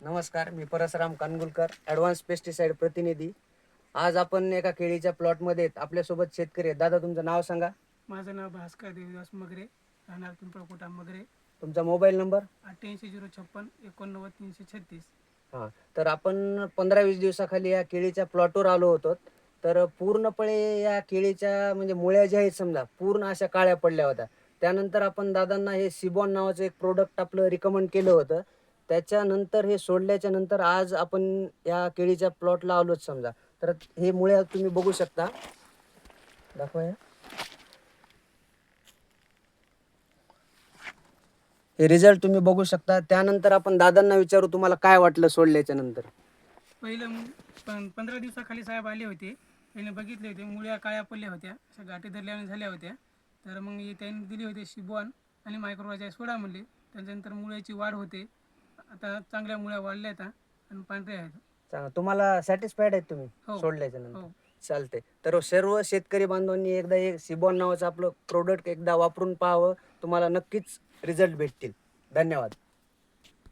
नमस्कार मी Parasram Kangulkar advance pesticide प्रतिनिधी. आज आपण एका केळीच्या प्लॉटमध्ये आहेत. आपल्यासोबत शेतकरी आहेत. दादा तुमचं नाव सांगा. माझं नाव भास्कर देवदास मगरे. राहणार पिंपळकोटा मगरे. तुमचा मोबाईल नंबर? अठ्ठ्याऐंशी झिरो छप्पन एकोणनव्वद तीनशे छत्तीस. हां तर आपण पंधरा वीस दिवसाखाली या केळीच्या प्लॉटवर आलो होतो. तर पूर्णपणे या केळीच्या म्हणजे मुळ्या ज्या आहेत समजा पूर्ण अशा काळ्या पडल्या होत्या. त्यानंतर आपण दादांना हे सिबॉन नावाचं एक प्रोडक्ट आपलं रिकमेंड केलं होतं. त्याच्यानंतर हे सोडल्याच्या नंतर आज आपण या केळीच्या प्लॉटला आलोच समजा. तर हे मुळ्या तुम्ही बघू शकता. दाखवा. हे रिझल्ट तुम्ही बघू शकता. त्यानंतर आपण दादांना विचारू तुम्हाला काय वाटलं सोडल्याच्या नंतर. पहिलं मग पंधरा दिवसाखाली साहेब आले होते. त्यांनी बघितले होते. मुळ्या काळ्या पडल्या होत्या. अशा गाठी धरल्याने झाल्या होत्या. तर मग हे त्यांनी दिली होती शिबॉन आणि मायक्रोवाजा सोडा म्हणले. त्याच्यानंतर मुळ्याची वाढ होते. आता चांगल्या मुळ्या वाढल्या आता आणि पांढऱ्या आहेत. चांगलं. तुम्हाला सॅटिस्फाईड आहेत तुम्ही? हो. सोडल्याच्या नंतर. हो. चालते तर सर्व शेतकरी बांधवांनी एकदा एक सिबॉन नावाचं आपलं प्रोडक्ट एकदा वापरून पाहावं. तुम्हाला नक्कीच रिझल्ट भेटतील. धन्यवाद.